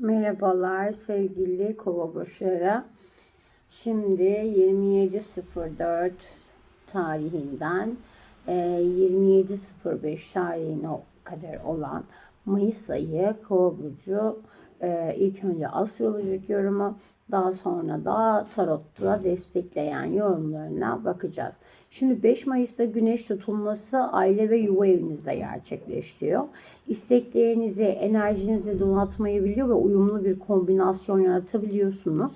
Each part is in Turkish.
Merhabalar sevgili kova burçları. Şimdi 27.04 tarihinden e, 27.05 tarihine kadar olan Mayıs ayı kova burcu e, ilk önce astrolojik yorumu daha sonra da tarotta destekleyen yorumlarına bakacağız. Şimdi 5 Mayıs'ta güneş tutulması aile ve yuva evinizde gerçekleşiyor. İsteklerinizi, enerjinizi donatmayı ve uyumlu bir kombinasyon yaratabiliyorsunuz.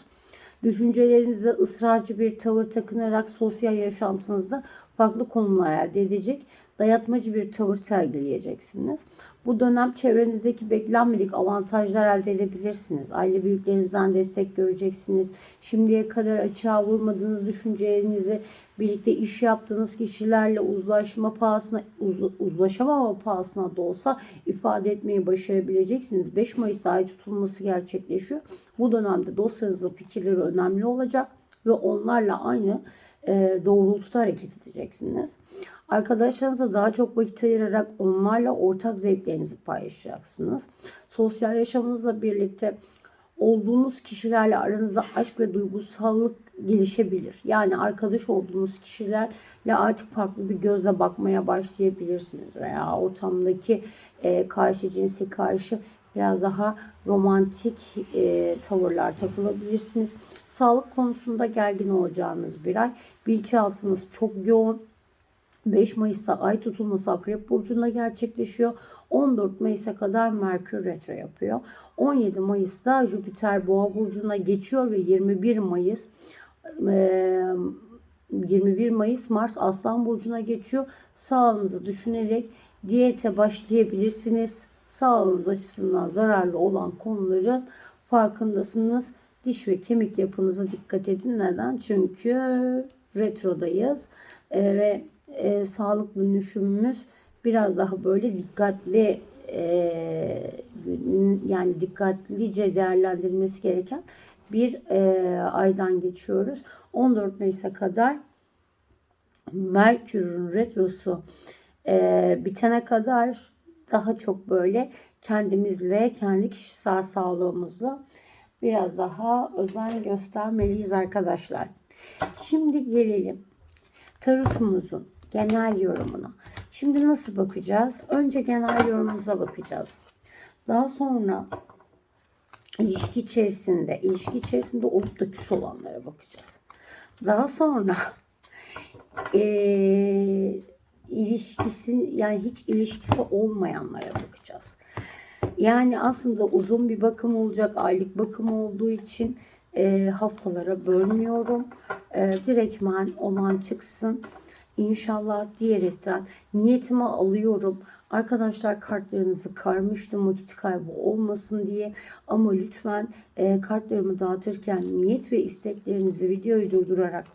Düşüncelerinizde ısrarcı bir tavır takınarak sosyal yaşantınızda farklı konumlar elde edecek, dayatmacı bir tavır sergileyeceksiniz. Bu dönem çevrenizdeki beklenmedik avantajlar elde edebilirsiniz. Aile büyüklerinizden destek göreceksiniz. Şimdiye kadar açığa vurmadığınız düşüncelerinizi birlikte iş yaptığınız kişilerle uzlaşma pahasına, uz, uzlaşamama pahasına da olsa ifade etmeyi başarabileceksiniz. 5 Mayıs'ta ay tutulması gerçekleşiyor. Bu dönemde dostlarınızın fikirleri önemli olacak ve onlarla aynı e, doğrultuda hareket edeceksiniz. Arkadaşlarınıza daha çok vakit ayırarak onlarla ortak zevklerinizi paylaşacaksınız. Sosyal yaşamınızla birlikte olduğunuz kişilerle aranızda aşk ve duygusallık gelişebilir. Yani arkadaş olduğunuz kişilerle artık farklı bir gözle bakmaya başlayabilirsiniz. Veya ortamdaki e, karşı cinse karşı biraz daha romantik e, tavırlar takılabilirsiniz. Sağlık konusunda gergin olacağınız bir ay. Bilinçaltınız çok yoğun 5 Mayıs'ta ay tutulması Akrep Burcu'nda gerçekleşiyor. 14 Mayıs'a kadar Merkür Retro yapıyor. 17 Mayıs'ta Jüpiter Boğa Burcu'na geçiyor ve 21 Mayıs 21 Mayıs Mars Aslan Burcu'na geçiyor. Sağlığınızı düşünerek diyete başlayabilirsiniz. Sağlığınız açısından zararlı olan konuların farkındasınız. Diş ve kemik yapınıza dikkat edin. Neden? Çünkü retrodayız. Ee, ve e, sağlık dönüşümümüz biraz daha böyle dikkatli e, yani dikkatlice değerlendirilmesi gereken bir e, aydan geçiyoruz. 14 Mayıs'a kadar Merkür'ün retrosu e, bitene kadar daha çok böyle kendimizle, kendi kişisel sağlığımızla biraz daha özen göstermeliyiz arkadaşlar. Şimdi gelelim tarotumuzun genel yorumuna. Şimdi nasıl bakacağız? Önce genel yorumunuza bakacağız. Daha sonra ilişki içerisinde, ilişki içerisinde olup da küs olanlara bakacağız. Daha sonra e, ilişkisi yani hiç ilişkisi olmayanlara bakacağız. Yani aslında uzun bir bakım olacak, aylık bakım olduğu için e, haftalara bölmüyorum. E, direktman olan çıksın. İnşallah diyerekten niyetime alıyorum. Arkadaşlar kartlarınızı karmıştım vakit kaybı olmasın diye. Ama lütfen e, kartlarımı dağıtırken niyet ve isteklerinizi videoyu durdurarak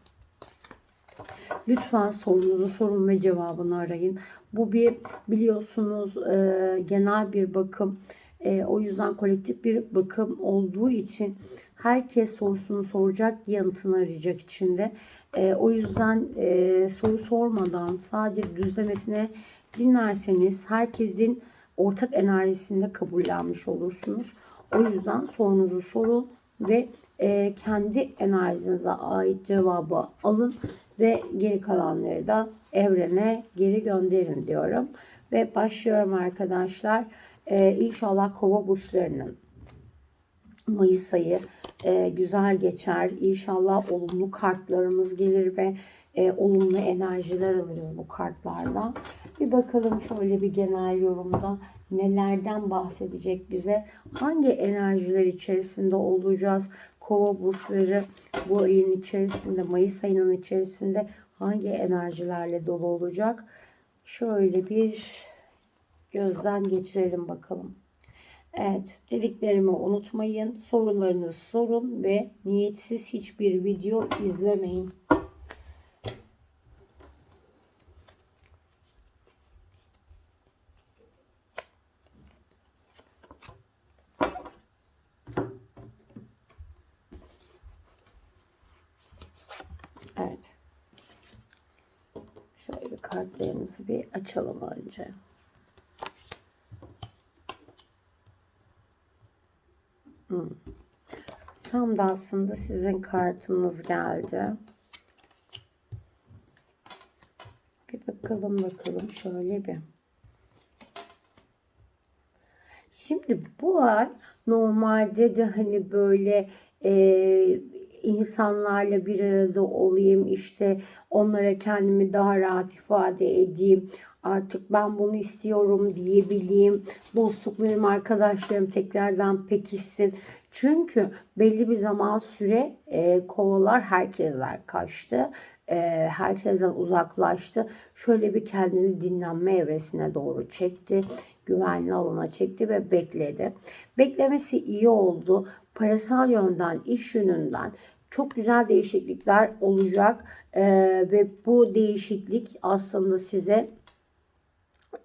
Lütfen sorunuzu sorun ve cevabını arayın. Bu bir biliyorsunuz e, genel bir bakım. E, o yüzden kolektif bir bakım olduğu için herkes sorusunu soracak, yanıtını arayacak içinde. E, o yüzden e, soru sormadan sadece düzlemesine dinlerseniz herkesin ortak enerjisinde kabullenmiş olursunuz. O yüzden sorunuzu sorun ve e, kendi enerjinize ait cevabı alın ve geri kalanları da evrene geri gönderin diyorum. Ve başlıyorum arkadaşlar. Ee, inşallah kova burçlarının Mayıs ayı e, güzel geçer. İnşallah olumlu kartlarımız gelir ve e, olumlu enerjiler alırız bu kartlardan. Bir bakalım şöyle bir genel yorumda nelerden bahsedecek bize. Hangi enerjiler içerisinde olacağız? Kova burçları bu ayın içerisinde, Mayıs ayının içerisinde hangi enerjilerle dolu olacak? Şöyle bir gözden geçirelim bakalım. Evet dediklerimi unutmayın. Sorularınızı sorun ve niyetsiz hiçbir video izlemeyin. Evet. Şöyle kartlarımızı bir açalım önce. Tam da aslında sizin kartınız geldi. Bir bakalım bakalım şöyle bir. Şimdi bu ay normalde de hani böyle e, insanlarla bir arada olayım işte onlara kendimi daha rahat ifade edeyim artık ben bunu istiyorum diyebileyim dostluklarım arkadaşlarım tekrardan pekişsin çünkü belli bir zaman süre e, kovalar herkesten kaçtı e, herkesten uzaklaştı şöyle bir kendini dinlenme evresine doğru çekti güvenli alana çekti ve bekledi. Beklemesi iyi oldu. Parasal yönden, iş yönünden çok güzel değişiklikler olacak Ee, ve bu değişiklik aslında size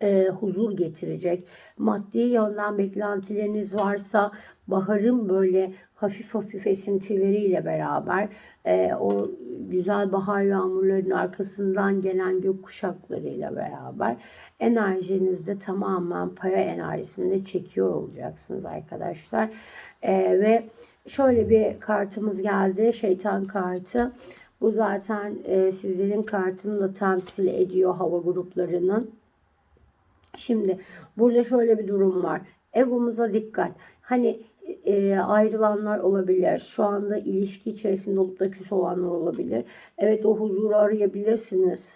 e, huzur getirecek. Maddi yönden beklentileriniz varsa baharın böyle hafif hafif esintileriyle beraber e, o güzel bahar yağmurlarının arkasından gelen gök kuşaklarıyla beraber enerjinizde tamamen para enerjisinde çekiyor olacaksınız arkadaşlar. E, ve şöyle bir kartımız geldi. Şeytan kartı. Bu zaten e, sizlerin kartını da temsil ediyor hava gruplarının. Şimdi burada şöyle bir durum var. Egomuza dikkat. Hani e, ayrılanlar olabilir. Şu anda ilişki içerisinde olup da küs olanlar olabilir. Evet o huzuru arayabilirsiniz.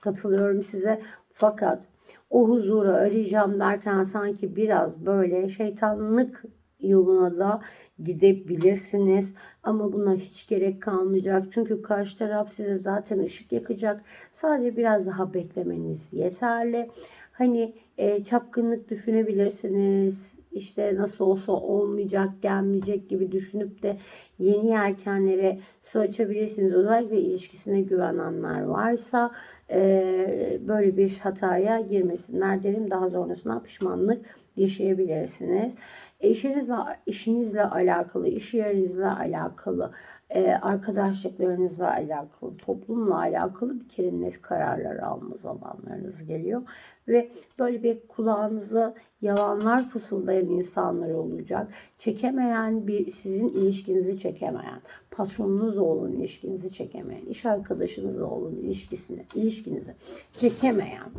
Katılıyorum size. Fakat o huzuru arayacağım derken sanki biraz böyle şeytanlık yoluna da gidebilirsiniz. Ama buna hiç gerek kalmayacak. Çünkü karşı taraf size zaten ışık yakacak. Sadece biraz daha beklemeniz yeterli. Hani e, çapkınlık düşünebilirsiniz. İşte nasıl olsa olmayacak, gelmeyecek gibi düşünüp de yeni yelkenlere su açabilirsiniz. Özellikle ilişkisine güvenenler varsa e, böyle bir hataya girmesinler derim. Daha sonrasında pişmanlık yaşayabilirsiniz. Eşinizle, işinizle alakalı, iş yerinizle alakalı, e, arkadaşlıklarınızla alakalı, toplumla alakalı bir kere net kararlar alma zamanlarınız geliyor. Ve böyle bir kulağınıza yalanlar fısıldayan insanlar olacak. Çekemeyen bir sizin ilişkinizi çekemeyen, patronunuzla olan ilişkinizi çekemeyen, iş arkadaşınızla olan ilişkisini, ilişkinizi çekemeyen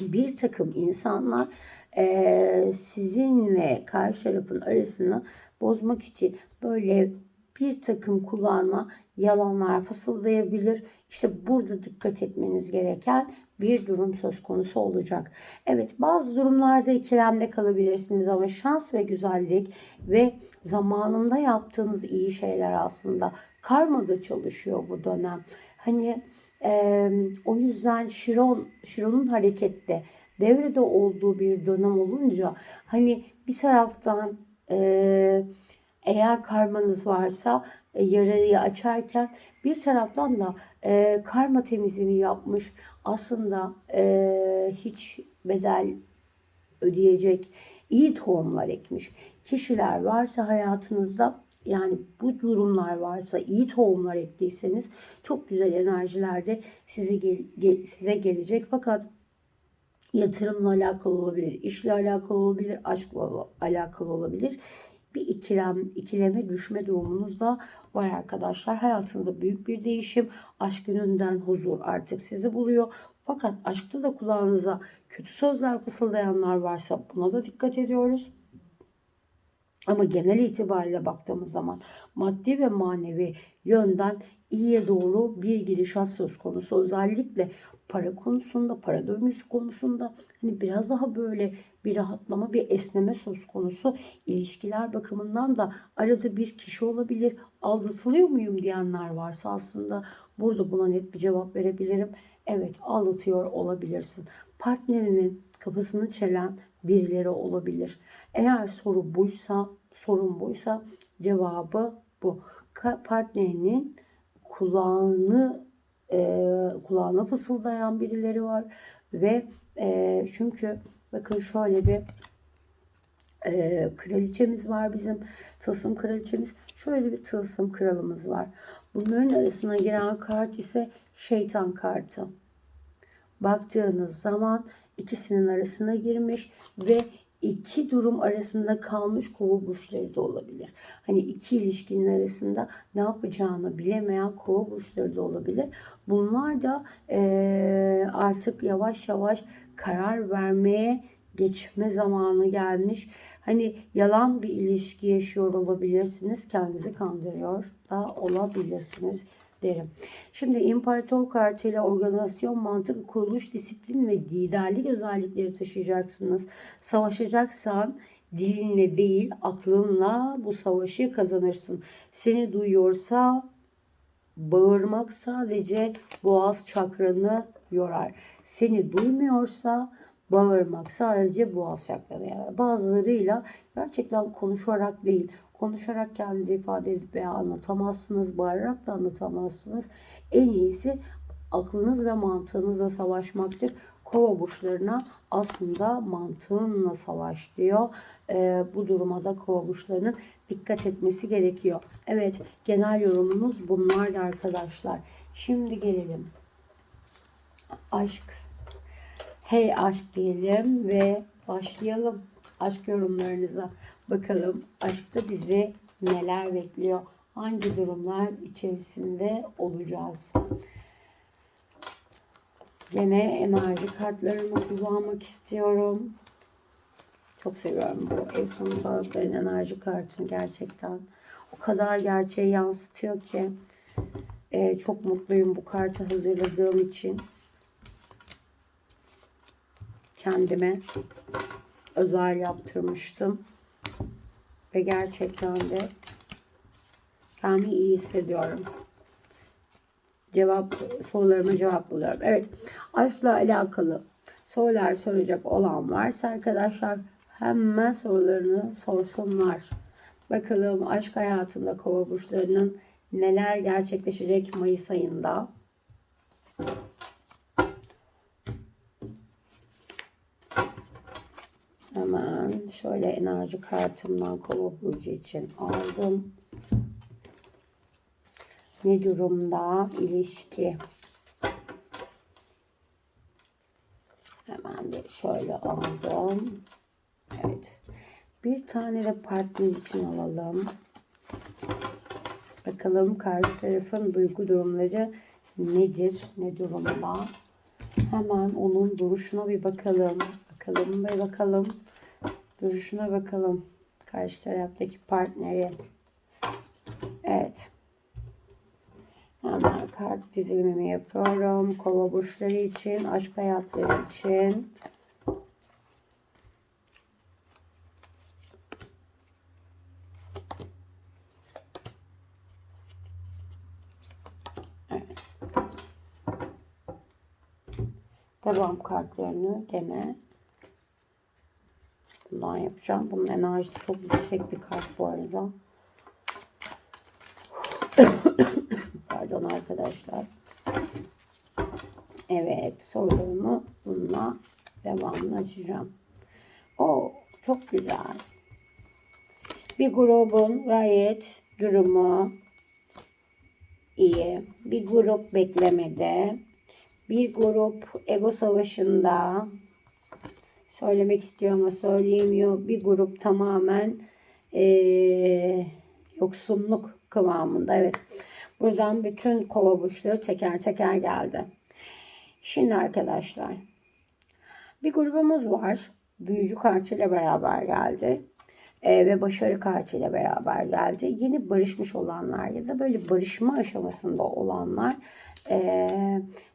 bir takım insanlar e, sizinle karşı tarafın arasını bozmak için böyle bir takım kulağına yalanlar fısıldayabilir. İşte burada dikkat etmeniz gereken bir durum söz konusu olacak. Evet bazı durumlarda ikilemde kalabilirsiniz ama şans ve güzellik ve zamanında yaptığınız iyi şeyler aslında karmada çalışıyor bu dönem. Hani e, o yüzden Şiron, Şiron'un harekette devrede olduğu bir dönem olunca hani bir taraftan e, eğer karmanız varsa e, yarayı açarken bir taraftan da e, karma temizliğini yapmış aslında e, hiç bedel ödeyecek iyi tohumlar ekmiş kişiler varsa hayatınızda yani bu durumlar varsa iyi tohumlar ektiyseniz çok güzel enerjilerde sizi gel, gel, size gelecek. Fakat yatırımla alakalı olabilir, işle alakalı olabilir, aşkla alakalı olabilir. Bir ikilem, ikileme düşme durumunuz da var arkadaşlar. Hayatında büyük bir değişim, aşk yönünden huzur artık sizi buluyor. Fakat aşkta da kulağınıza kötü sözler fısıldayanlar varsa buna da dikkat ediyoruz. Ama genel itibariyle baktığımız zaman maddi ve manevi yönden iyiye doğru bir gidişat söz konusu. Özellikle para konusunda, para döngüsü konusunda hani biraz daha böyle bir rahatlama, bir esneme söz konusu. İlişkiler bakımından da arada bir kişi olabilir. Aldatılıyor muyum diyenler varsa aslında burada buna net bir cevap verebilirim. Evet aldatıyor olabilirsin. Partnerinin kafasını çelen birileri olabilir. Eğer soru buysa, sorun buysa cevabı bu. Partnerinin kulağını e, kulağına fısıldayan birileri var ve e, çünkü bakın şöyle bir e, kraliçemiz var bizim tılsım kraliçemiz şöyle bir tılsım kralımız var bunların arasına giren kart ise şeytan kartı baktığınız zaman ikisinin arasına girmiş ve iki durum arasında kalmış kova burçları da olabilir. Hani iki ilişkinin arasında ne yapacağını bilemeyen kova burçları da olabilir. Bunlar da eee, artık yavaş yavaş karar vermeye geçme zamanı gelmiş. Hani yalan bir ilişki yaşıyor olabilirsiniz. Kendinizi kandırıyor da olabilirsiniz derim. Şimdi imparator kartıyla organizasyon, mantık, kuruluş, disiplin ve liderlik özellikleri taşıyacaksınız. Savaşacaksan dilinle değil aklınla bu savaşı kazanırsın. Seni duyuyorsa bağırmak sadece boğaz çakranı yorar. Seni duymuyorsa bağırmak sadece boğaz çakranı yorar. Bazılarıyla gerçekten konuşarak değil, konuşarak kendinizi ifade edip veya anlatamazsınız, bağırarak da anlatamazsınız. En iyisi aklınız ve mantığınızla savaşmaktır. Kova burçlarına aslında mantığınla savaş diyor. Ee, bu duruma da kova burçlarının dikkat etmesi gerekiyor. Evet genel yorumumuz bunlardı arkadaşlar. Şimdi gelelim. Aşk. Hey aşk diyelim ve başlayalım aşk yorumlarınıza. Bakalım aşkta bizi neler bekliyor? Hangi durumlar içerisinde olacağız? Gene enerji kartlarımı kullanmak istiyorum. Çok seviyorum bu ev sonu enerji kartını gerçekten. O kadar gerçeği yansıtıyor ki. Ee, çok mutluyum bu kartı hazırladığım için. Kendime özel yaptırmıştım. Ve gerçekten de kendimi iyi hissediyorum. Cevap sorularıma cevap buluyorum. Evet. Aşkla alakalı sorular soracak olan varsa arkadaşlar hemen sorularını sorsunlar. Bakalım aşk hayatında kova burçlarının neler gerçekleşecek Mayıs ayında. Hemen şöyle enerji kartımdan kova burcu için aldım. Ne durumda ilişki? Hemen de şöyle aldım. Evet. Bir tane de partner için alalım. Bakalım karşı tarafın duygu durumları nedir? Ne durumda? Hemen onun duruşuna bir bakalım. Bakalım ve bakalım. Duruşuna bakalım. Karşı taraftaki partneri. Evet. Hemen kart dizilimimi yapıyorum. Kova burçları için, aşk hayatları için. Evet. Devam kartlarını gene bundan yapacağım. Bunun enerjisi çok yüksek bir kart bu arada. Pardon arkadaşlar. Evet sorularımı bununla devamını açacağım. O çok güzel. Bir grubun gayet durumu iyi. Bir grup beklemede. Bir grup ego savaşında. Söylemek istiyor ama söyleyemiyor. Bir grup tamamen ee, yoksunluk kıvamında. Evet. Buradan bütün kova burçları teker teker geldi. Şimdi arkadaşlar bir grubumuz var. Büyücü kartıyla beraber geldi. Ee, ve başarı kartıyla beraber geldi. Yeni barışmış olanlar ya da böyle barışma aşamasında olanlar e,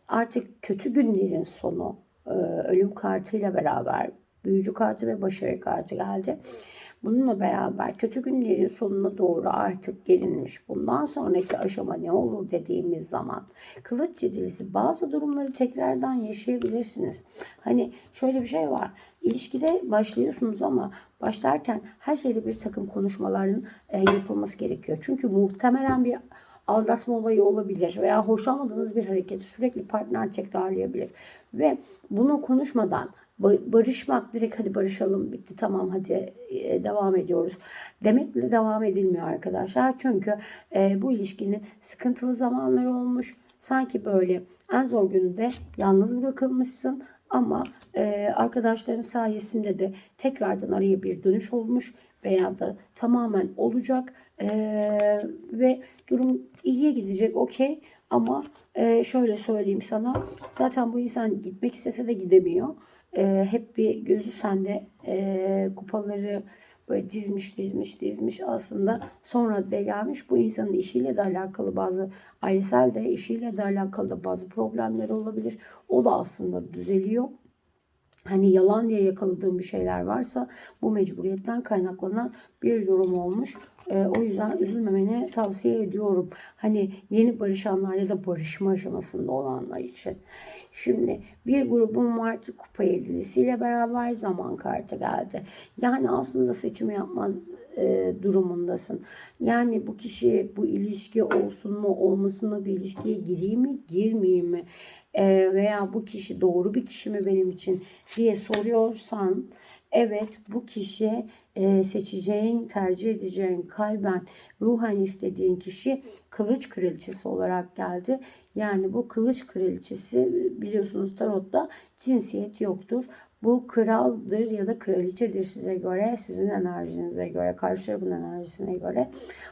artık kötü günlerin sonu ölüm kartıyla beraber büyücü kartı ve başarı kartı geldi. Bununla beraber kötü günlerin sonuna doğru artık gelinmiş. Bundan sonraki aşama ne olur dediğimiz zaman kılıç yedilisi bazı durumları tekrardan yaşayabilirsiniz. Hani şöyle bir şey var. İlişkide başlıyorsunuz ama başlarken her şeyde bir takım konuşmaların e, yapılması gerekiyor. Çünkü muhtemelen bir aldatma olayı olabilir veya hoşlanmadığınız bir hareketi sürekli partner tekrarlayabilir. Ve bunu konuşmadan barışmak direkt hadi barışalım bitti tamam hadi e, devam ediyoruz demekle devam edilmiyor arkadaşlar. Çünkü e, bu ilişkinin sıkıntılı zamanları olmuş. Sanki böyle en zor gününde yalnız bırakılmışsın Ama e, arkadaşların sayesinde de tekrardan araya bir dönüş olmuş veya da tamamen olacak E, ve durum iyiye gidecek okey ama e, şöyle söyleyeyim sana zaten bu insan gitmek istese de gidemiyor. E, hep bir gözü sende e, kupaları böyle dizmiş dizmiş dizmiş aslında sonra de gelmiş bu insanın işiyle de alakalı bazı ailesel de işiyle de alakalı da bazı problemleri olabilir. O da aslında düzeliyor. Hani yalan diye yakaladığım bir şeyler varsa bu mecburiyetten kaynaklanan bir durum olmuş. Ee, o yüzden üzülmemeni tavsiye ediyorum. Hani yeni barışanlar ya da barışma aşamasında olanlar için. Şimdi bir grubun var ki kupa yedilisiyle beraber zaman kartı geldi. Yani aslında seçim yapma e, durumundasın. Yani bu kişi bu ilişki olsun mu olmasın mı bir ilişkiye gireyim mi girmeyeyim mi? E, veya bu kişi doğru bir kişi mi benim için diye soruyorsan evet bu kişi e, seçeceğin, tercih edeceğin kalben, ruhen istediğin kişi kılıç kraliçesi olarak geldi. Yani bu kılıç kraliçesi biliyorsunuz tarotta cinsiyet yoktur. Bu kraldır ya da kraliçedir size göre, sizin enerjinize göre, karşı tarafın enerjisine göre.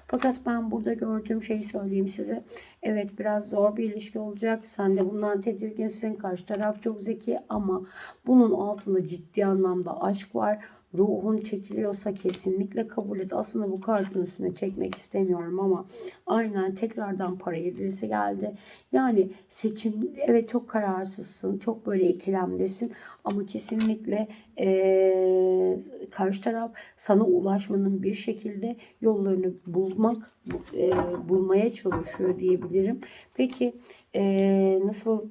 Fakat ben burada gördüğüm şeyi söyleyeyim size. Evet biraz zor bir ilişki olacak. Sen de bundan tedirginsin. Karşı taraf çok zeki ama bunun altında ciddi anlamda aşk var ruhun çekiliyorsa kesinlikle kabul et. Aslında bu kartın üstüne çekmek istemiyorum ama aynen tekrardan para yedilisi geldi. Yani seçim evet çok kararsızsın. Çok böyle ikilemdesin. Ama kesinlikle ee, karşı taraf sana ulaşmanın bir şekilde yollarını bulmak e, bulmaya çalışıyor diyebilirim. Peki e, nasıl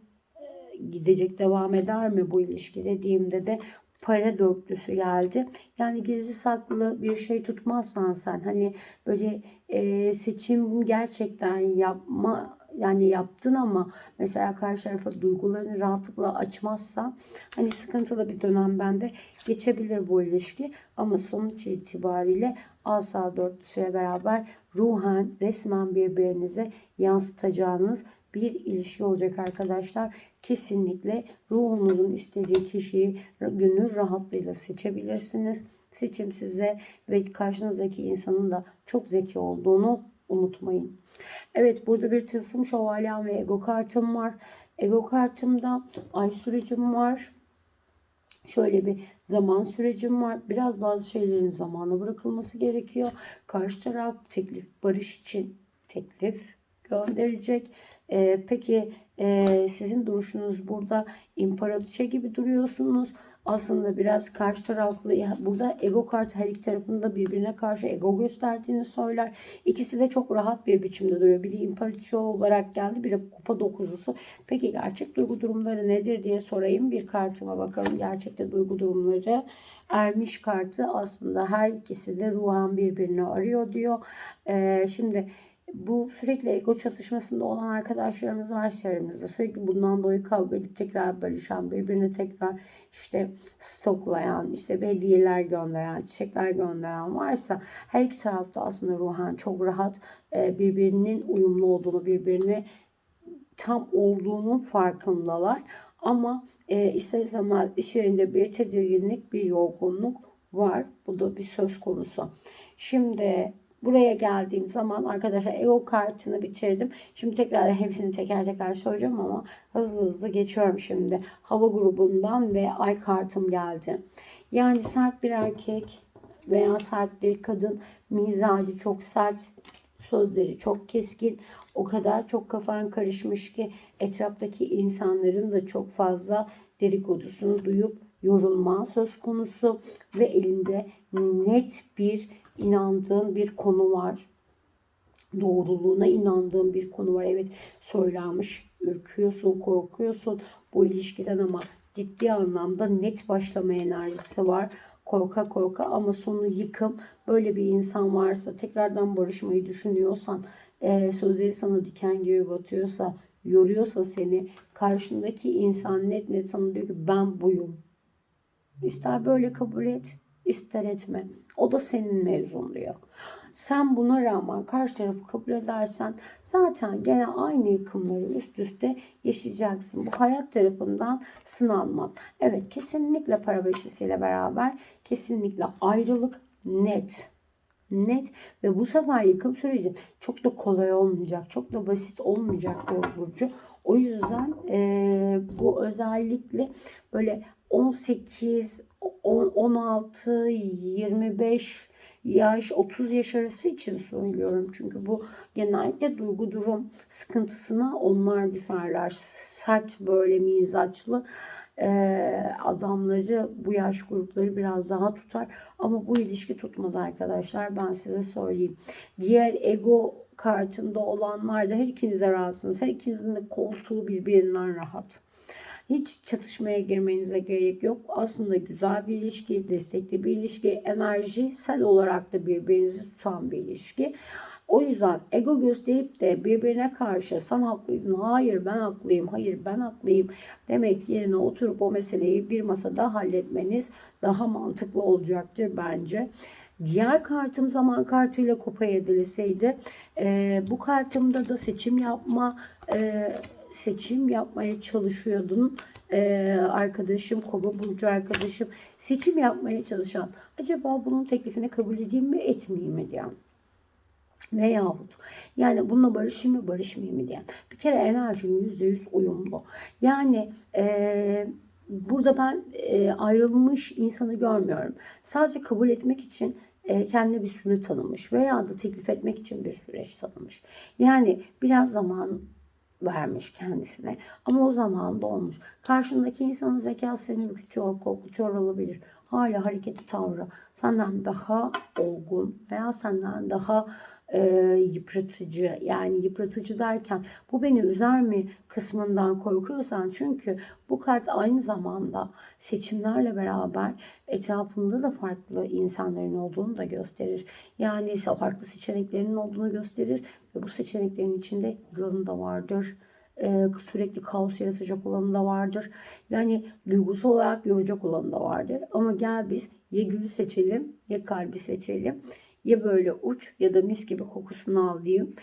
gidecek devam eder mi bu ilişki dediğimde de para dörtlüsü geldi. Yani gizli saklı bir şey tutmazsan sen hani böyle e, seçim gerçekten yapma yani yaptın ama mesela karşı tarafa duygularını rahatlıkla açmazsan hani sıkıntılı bir dönemden de geçebilir bu ilişki ama sonuç itibariyle asa dörtlüsüyle beraber ruhen resmen birbirinize yansıtacağınız bir ilişki olacak arkadaşlar. Kesinlikle ruhunuzun istediği kişiyi gönül rahatlığıyla seçebilirsiniz. Seçim size ve karşınızdaki insanın da çok zeki olduğunu unutmayın. Evet burada bir tılsım şövalyem ve ego kartım var. Ego kartımda ay sürecim var. Şöyle bir zaman sürecim var. Biraz bazı şeylerin zamana bırakılması gerekiyor. Karşı taraf teklif barış için teklif gönderecek. Ee, peki e, sizin duruşunuz burada imparatoriçe gibi duruyorsunuz. Aslında biraz karşı taraflı burada ego kart her iki tarafında birbirine karşı ego gösterdiğini söyler. İkisi de çok rahat bir biçimde duruyor. Biri imparatoriçe olarak geldi, biri kupa dokuzusu. Peki gerçek duygu durumları nedir diye sorayım. Bir kartıma bakalım. Gerçekte duygu durumları. Ermiş kartı aslında her ikisi de ruhan birbirini arıyor diyor. Ee, şimdi bu sürekli ego çatışmasında olan arkadaşlarımız var çevremizde. Sürekli bundan dolayı kavga edip tekrar barışan, birbirine tekrar işte stoklayan, işte hediyeler gönderen, çiçekler gönderen varsa her iki tarafta aslında ruhen çok rahat e, birbirinin uyumlu olduğunu, birbirine tam olduğunun farkındalar. Ama e, ister istemez iş yerinde bir tedirginlik, bir yorgunluk var. Bu da bir söz konusu. Şimdi Buraya geldiğim zaman arkadaşlar ego kartını bitirdim. Şimdi tekrar hepsini teker teker söyleyeceğim ama hızlı hızlı geçiyorum şimdi. Hava grubundan ve ay kartım geldi. Yani sert bir erkek veya sert bir kadın mizacı çok sert sözleri çok keskin. O kadar çok kafan karışmış ki etraftaki insanların da çok fazla dedikodusunu duyup yorulma söz konusu ve elinde net bir inandığın bir konu var. Doğruluğuna inandığın bir konu var. Evet söylenmiş, ürküyorsun, korkuyorsun bu ilişkiden ama ciddi anlamda net başlama enerjisi var. Korka korka ama sonu yıkım. Böyle bir insan varsa tekrardan barışmayı düşünüyorsan e, sözleri sana diken gibi batıyorsa yoruyorsa seni karşındaki insan net net sana diyor ki ben buyum. İster böyle kabul et ister etme. O da senin mevzun diyor. sen buna rağmen karşı tarafı kabul edersen zaten gene aynı yıkımları üst üste yaşayacaksın. Bu hayat tarafından sınanma. Evet kesinlikle para beşisiyle beraber kesinlikle ayrılık net net ve bu sefer yıkım süreci çok da kolay olmayacak. Çok da basit olmayacak Boğa burcu. O yüzden e, bu özellikle böyle 18, 10, 16, 25 yaş 30 yaş arası için söylüyorum. Çünkü bu genellikle duygu durum sıkıntısına onlar düşerler. Sert böyle mizaçlı adamları bu yaş grupları biraz daha tutar. Ama bu ilişki tutmaz arkadaşlar. Ben size söyleyeyim. Diğer ego kartında olanlar da her ikinize rahatsınız. Her ikinizin de koltuğu birbirinden rahat. Hiç çatışmaya girmenize gerek yok. Aslında güzel bir ilişki, destekli bir ilişki, enerjisel olarak da birbirinizi tutan bir ilişki. O yüzden ego gösterip de birbirine karşı sen haklıydın, hayır ben haklıyım, hayır ben haklıyım demek yerine oturup o meseleyi bir masada halletmeniz daha mantıklı olacaktır bence. Diğer kartım zaman kartıyla kupa edilseydi e, bu kartımda da seçim yapma e, seçim yapmaya çalışıyordun e, arkadaşım kova burcu arkadaşım seçim yapmaya çalışan acaba bunun teklifini kabul edeyim mi etmeyeyim mi diyen veyahut yani bununla barışayım mı barışmayayım mı diyen. Bir kere enerjim yüzde yüz uyumlu. Yani e, burada ben e, ayrılmış insanı görmüyorum. Sadece kabul etmek için e, kendine bir süre tanımış veya da teklif etmek için bir süreç tanımış. Yani biraz zaman vermiş kendisine. Ama o zaman da olmuş. Karşındaki insanın zekası seni ürkütüyor, korkutuyor olabilir. Hala hareketi tavrı senden daha olgun veya senden daha e, yıpratıcı. Yani yıpratıcı derken bu beni üzer mi kısmından korkuyorsan çünkü bu kart aynı zamanda seçimlerle beraber etrafında da farklı insanların olduğunu da gösterir. Yani ise farklı seçeneklerinin olduğunu gösterir ve bu seçeneklerin içinde yılanı da vardır. Sürekli kaos yaratacak olanı da vardır. Yani duygusal olarak yoracak olanı da vardır. Ama gel biz ya gülü seçelim ya kalbi seçelim ya böyle uç ya da mis gibi kokusunu al diyeyim,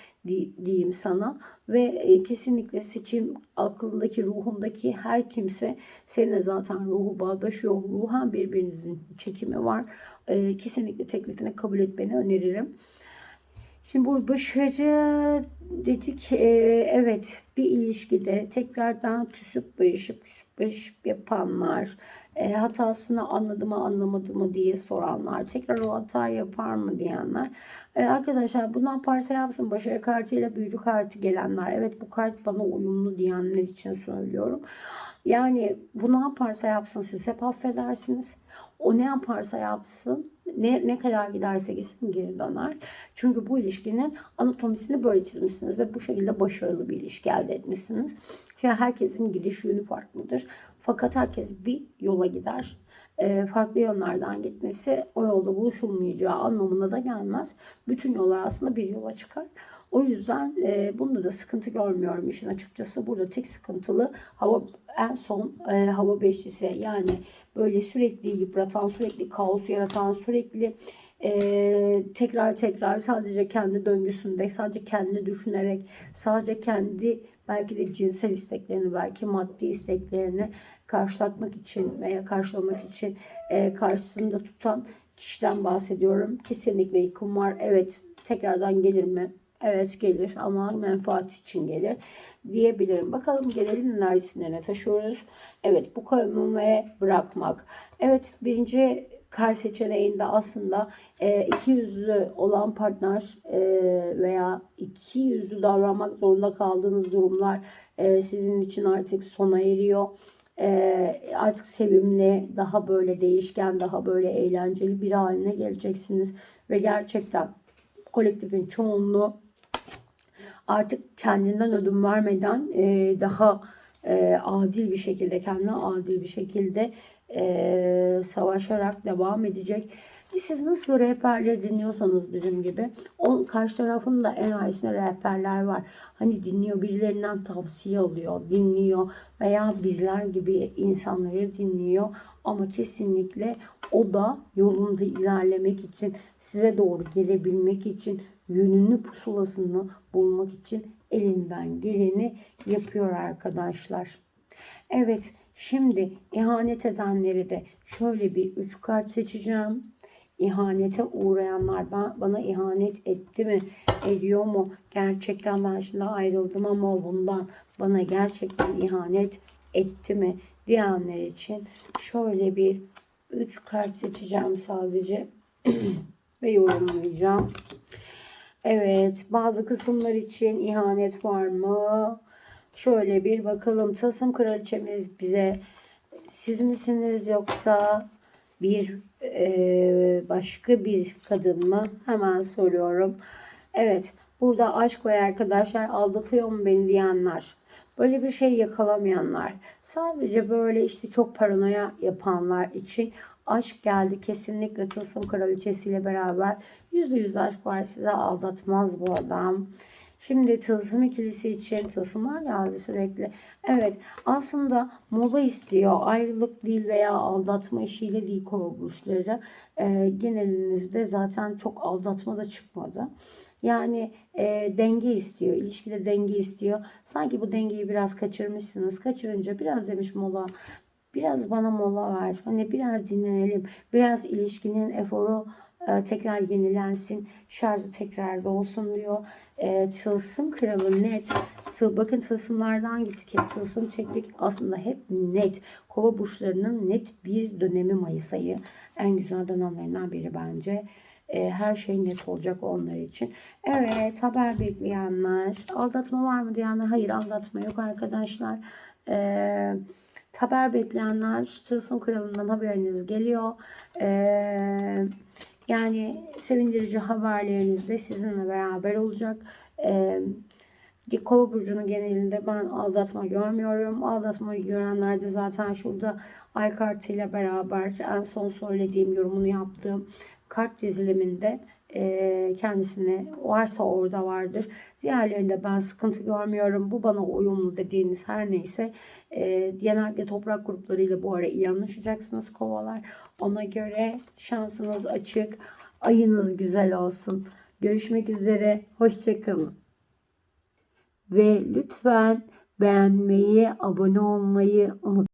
diyeyim sana ve e, kesinlikle seçim aklındaki ruhundaki her kimse seninle zaten ruhu bağdaşıyor ruhan birbirinizin çekimi var e, kesinlikle teklifini kabul etmeni öneririm. Şimdi bu başarı dedik e, evet bir ilişkide tekrardan küsüp barışıp küsüp barışıp yapanlar e, hatasını anladı mı anlamadı mı diye soranlar tekrar o hata yapar mı diyenler e, arkadaşlar bundan parça yapsın başarı kartıyla büyücü kartı gelenler evet bu kart bana uyumlu diyenler için söylüyorum. Yani bu ne yaparsa yapsın siz hep affedersiniz. O ne yaparsa yapsın ne, ne kadar giderse gitsin geri döner. Çünkü bu ilişkinin anatomisini böyle çizmişsiniz ve bu şekilde başarılı bir ilişki elde etmişsiniz. Şimdi herkesin gidiş yönü farklıdır. Fakat herkes bir yola gider. E, farklı yönlerden gitmesi o yolda buluşulmayacağı anlamına da gelmez. Bütün yollar aslında bir yola çıkar. O yüzden e, bunda da sıkıntı görmüyorum işin açıkçası. Burada tek sıkıntılı hava en son e, hava beşlisi yani böyle sürekli yıpratan, sürekli kaos yaratan, sürekli e, tekrar tekrar sadece kendi döngüsünde, sadece kendini düşünerek, sadece kendi belki de cinsel isteklerini, belki maddi isteklerini karşılatmak için veya karşılamak için e, karşısında tutan kişiden bahsediyorum. Kesinlikle yıkım var. Evet tekrardan gelir mi? Evet gelir ama menfaat için gelir diyebilirim. Bakalım gelelim enerjisine ne taşıyoruz? Evet bu ve bırakmak. Evet birinci kar seçeneğinde aslında e, iki yüzlü olan partner e, veya iki yüzlü davranmak zorunda kaldığınız durumlar e, sizin için artık sona eriyor. E, artık sevimli, daha böyle değişken, daha böyle eğlenceli bir haline geleceksiniz. Ve gerçekten kolektifin çoğunluğu artık kendinden ödün vermeden e, daha e, adil bir şekilde, kendine adil bir şekilde e, savaşarak devam edecek. Siz nasıl rehberleri dinliyorsanız bizim gibi o karşı tarafın da enerjisinde rehberler var. Hani dinliyor birilerinden tavsiye alıyor, dinliyor veya bizler gibi insanları dinliyor. Ama kesinlikle o da yolunda ilerlemek için, size doğru gelebilmek için, yönünü pusulasını bulmak için elinden geleni yapıyor arkadaşlar. Evet, şimdi ihanet edenleri de şöyle bir üç kart seçeceğim. İhanete uğrayanlar ba- bana ihanet etti mi, ediyor mu? Gerçekten ben şimdi ayrıldım ama bundan bana gerçekten ihanet etti mi diyenler için şöyle bir üç kart seçeceğim sadece ve yorumlayacağım. Evet, bazı kısımlar için ihanet var mı? Şöyle bir bakalım. Tasım kraliçemiz bize siz misiniz yoksa bir e, başka bir kadın mı? Hemen soruyorum. Evet, burada aşk var arkadaşlar. Aldatıyor mu beni diyenler. Böyle bir şey yakalamayanlar. Sadece böyle işte çok paranoya yapanlar için aşk geldi. Kesinlikle Tılsım Kraliçesiyle beraber yüzde yüz aşk var. Size aldatmaz bu adam. Şimdi tılsım ikilisi için tılsımlar geldi sürekli. Evet aslında mola istiyor. Ayrılık değil veya aldatma işiyle değil kova burçları. Ee, genelinizde zaten çok aldatma da çıkmadı. Yani e, denge istiyor. ilişkide denge istiyor. Sanki bu dengeyi biraz kaçırmışsınız. Kaçırınca biraz demiş mola. Biraz bana mola ver. Hani biraz dinlenelim. Biraz ilişkinin eforu e, tekrar yenilensin. Şarjı tekrar dolsun diyor. E, tılsım kralı net. Tıl, bakın tılsımlardan gittik. Hep tılsım çektik. Aslında hep net. Kova burçlarının net bir dönemi Mayıs ayı. En güzel dönemlerinden biri bence. E, her şey net olacak onlar için. Evet haber bekleyenler. Aldatma var mı diyenler. Hayır aldatma yok arkadaşlar. Eee haber bekleyenler Tılsım Kralı'ndan haberiniz geliyor. Ee, yani sevindirici haberleriniz de sizinle beraber olacak. Ee, Kova burcunun genelinde ben aldatma görmüyorum. Aldatmayı görenler de zaten şurada ay kartıyla beraber en son söylediğim yorumunu yaptığım kart diziliminde kendisine varsa orada vardır. Diğerlerinde ben sıkıntı görmüyorum. Bu bana uyumlu dediğiniz her neyse e, genellikle toprak gruplarıyla bu ara iyi anlaşacaksınız kovalar. Ona göre şansınız açık. Ayınız güzel olsun. Görüşmek üzere. Hoşçakalın. Ve lütfen beğenmeyi, abone olmayı unutmayın.